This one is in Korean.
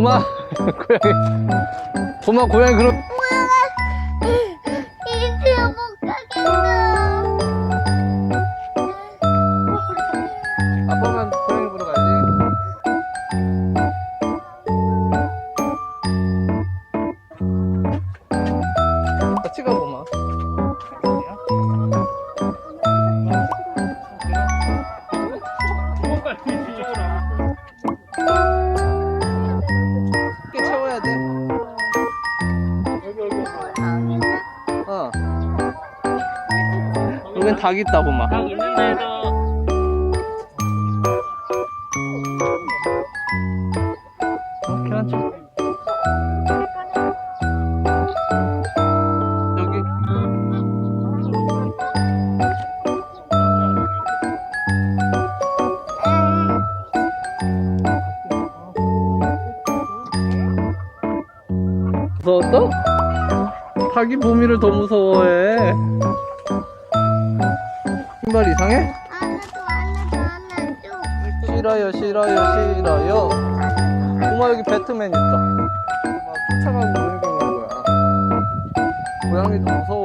봄아 고양이 봄아 고양이 그럼. 이제 못 가겠어. 아빠만 고양이 여긴 닭 있다 봄아 딱 있는 데서 어, 계란찜. 여기. 무서웠어? 닭이 봄이를 더 무서워해. 신발 이상해? 싫어요, 싫어요, 싫어요. 엄마 여기 배트맨 있다. 막 쫓아가고 그러는 거야. 고양이도 무서워.